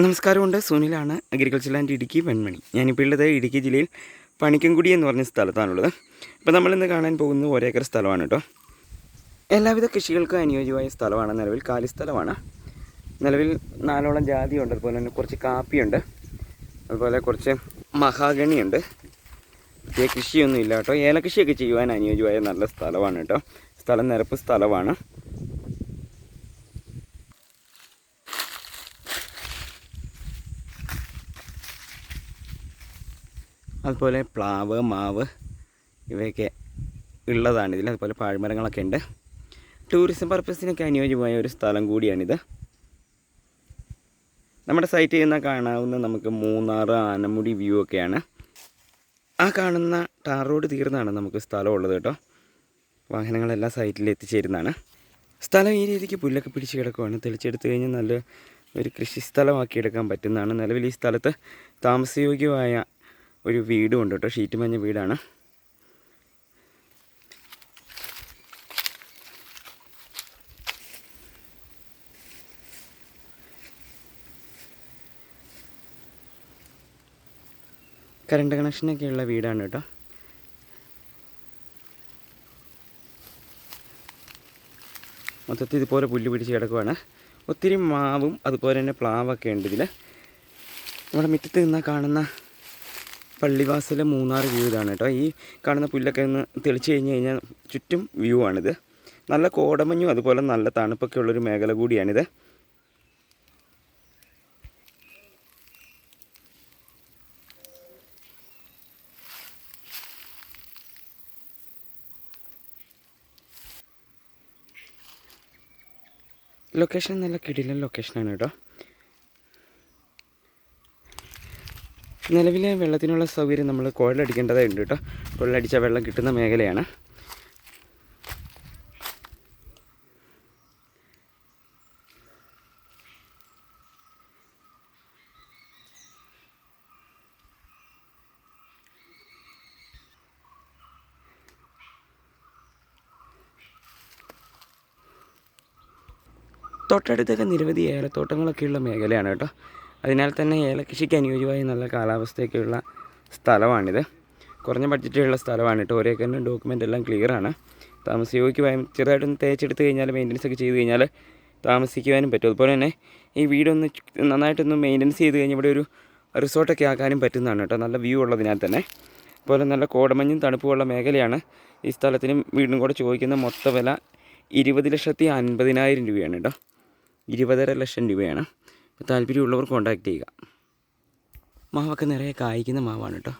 നമസ്കാരമുണ്ട്. സുനിലാണ് agriculture land Idukki Venmani. ഞാനിപ്പോൾ ഉള്ളത് ഇടുക്കി ജില്ലയിൽ പണിക്കൻകുടി എന്ന് പറഞ്ഞ സ്ഥലത്താണുള്ളത്. അപ്പോൾ നമ്മളിന്ന് കാണാൻ പോകുന്നത് ഒരേക്കർ സ്ഥലമാണ് കേട്ടോ. എല്ലാവിധ കൃഷികൾക്കും അനുയോജ്യമായ സ്ഥലമാണ്. നിലവിൽ കാലി സ്ഥലമാണ്. നിലവിൽ നാലോളം ജാതിയുണ്ട്. അതുപോലെ തന്നെ കുറച്ച് കാപ്പിയുണ്ട്. അതുപോലെ കുറച്ച് മഹാഗണിയുണ്ട്. പ്രത്യേക കൃഷിയൊന്നും ഇല്ല കേട്ടോ. ഏലകൃഷിയൊക്കെ ചെയ്യുവാൻ അനുയോജ്യമായ നല്ല സ്ഥലമാണ് കേട്ടോ. സ്ഥലം നിരപ്പ് സ്ഥലമാണ്. അതുപോലെ പ്ലാവ് മാവ് ഇവയൊക്കെ ഉള്ളതാണ് ഇതിൽ. അതുപോലെ പാഴ്മരങ്ങളൊക്കെ ഉണ്ട്. ടൂറിസം പർപ്പസിനൊക്കെ അനുയോജ്യമായ ഒരു സ്ഥലം കൂടിയാണിത്. നമ്മുടെ സൈറ്റിൽ നിന്ന് കാണാവുന്ന നമുക്ക് മൂന്നാർ ആനമുടി വ്യൂ ഒക്കെയാണ്. ആ കാണുന്ന ടാർ റോഡ് തീർന്നാണ് നമുക്ക് സ്ഥലം ഉള്ളത് കേട്ടോ. വാഹനങ്ങളെല്ലാം സൈറ്റിൽ എത്തിച്ചേരുന്നതാണ്. സ്ഥലം ഈ രീതിക്ക് പുല്ലൊക്കെ പിടിച്ച് കിടക്കുവാണ്. തെളിച്ചെടുത്ത് കഴിഞ്ഞാൽ നല്ല ഒരു കൃഷി സ്ഥലമാക്കി എടുക്കാൻ പറ്റുന്നതാണ്. നിലവിൽ ഈ സ്ഥലത്ത് താമസയോഗ്യമായ ഒരു വീടും ഉണ്ട് കേട്ടോ. ഷീറ്റ് മഞ്ഞ വീടാണ്. കറണ്ട് കണക്ഷനൊക്കെ ഉള്ള വീടാണ് കേട്ടോ. മൊത്തത്തിൽ ഇതുപോലെ പുല്ല് പിടിച്ച് കിടക്കുവാണ്. ഒത്തിരി മാവും അതുപോലെ തന്നെ പ്ലാവൊക്കെ ഉണ്ട് ഇതിൽ നമ്മുടെ മുറ്റത്ത് നിന്നാൽ കാണുന്ന പള്ളിവാസലെ മൂന്നാർ വ്യൂ ഇതാണ് കേട്ടോ. ഈ കാണുന്ന പുല്ലൊക്കെ ഒന്ന് തെളിച്ച് കഴിഞ്ഞ് കഴിഞ്ഞാൽ ചുറ്റും വ്യൂ ആണിത്. നല്ല കോടമഞ്ഞും അതുപോലെ നല്ല തണുപ്പൊക്കെ ഉള്ളൊരു മേഖല കൂടിയാണിത്. ലൊക്കേഷൻ നല്ല കിടിലൻ ലൊക്കേഷനാണ് കേട്ടോ. നിലവിലെ വെള്ളത്തിനുള്ള സൗകര്യം നമ്മൾ കുഴലടിക്കേണ്ടതായിട്ടുണ്ട് കേട്ടോ. കുഴലടിച്ചാൽ വെള്ളം കിട്ടുന്ന മേഖലയാണ്. തൊട്ടടുത്തൊക്കെ നിരവധി ഏലത്തോട്ടങ്ങളൊക്കെയുള്ള മേഖലയാണ് കേട്ടോ. അതിനാൽ തന്നെ ഏലകൃഷിക്ക് അനുയോജ്യമായ നല്ല കാലാവസ്ഥയൊക്കെയുള്ള സ്ഥലമാണിത്. കുറഞ്ഞ ബഡ്ജറ്റിലുള്ള സ്ഥലമാണ് കേട്ടോ. ഒരേ കാരണം ഡോക്യുമെന്റ് എല്ലാം ക്ലിയറാണ് ആണ്. താമസയോഗ്യമായും ചെറുതായിട്ടൊന്ന് തേച്ചെടുത്ത് കഴിഞ്ഞാൽ മെയിന്റനൻസ് ഒക്കെ ചെയ്ത് കഴിഞ്ഞാൽ താമസിക്കുവാനും പറ്റും. അതുപോലെ തന്നെ ഈ വീടൊന്ന് നന്നായിട്ടൊന്ന് മെയിന്റനൻസ് ചെയ്ത് കഴിഞ്ഞാൽ ഇവിടെ ഒരു റിസോർട്ടൊക്കെ ആക്കാനും പറ്റുന്നതാണ് കേട്ടോ. നല്ല വ്യൂ ഉള്ളതിനാൽ തന്നെ. അതുപോലെ നല്ല കോടമഞ്ഞും തണുപ്പുമുള്ള മേഖലയാണ്. ഈ സ്ഥലത്തിനും വീടിനും കൂടെ ചോദിക്കുന്ന മൊത്ത വില ഇരുപത് ലക്ഷത്തി അൻപതിനായിരം രൂപയാണ് കേട്ടോ. ഇരുപതര ലക്ഷം രൂപയാണ്. താല്പര്യമുള്ളവർ കോൺടാക്റ്റ് ചെയ്യുക. മാവൊക്കെ നിറയെ കായ്ക്കുന്ന മാവാണ് കേട്ടോ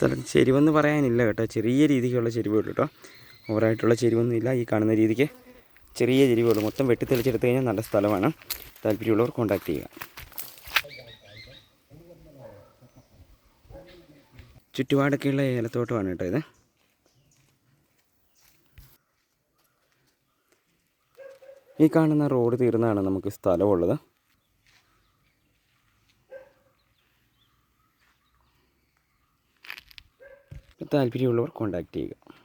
സ്ഥലം ചെരിവെന്ന് പറയാനില്ല കേട്ടോ. ചെറിയ രീതിക്കുള്ള ചെരിവുള്ളൂ കേട്ടോ. ഓവറായിട്ടുള്ള ചെരുവൊന്നും ഇല്ല ഈ കാണുന്ന രീതിക്ക്. ചെറിയ ചെരിവുള്ളൂ. മൊത്തം വെട്ടിത്തെളിച്ചെടുത്ത് കഴിഞ്ഞാൽ നല്ല സ്ഥലമാണ്. താല്പര്യമുള്ളവർ കോൺടാക്റ്റ് ചെയ്യുക. ചുറ്റുപാടൊക്കെയുള്ള ഏലത്തോട്ടമാണ് കേട്ടോ ഇത്. ഈ കാണുന്ന റോഡ് തീർന്നാണ് നമുക്ക് സ്ഥലമുള്ളത്. താല്പര്യമുള്ളവർ കോൺടാക്റ്റ് ചെയ്യുക.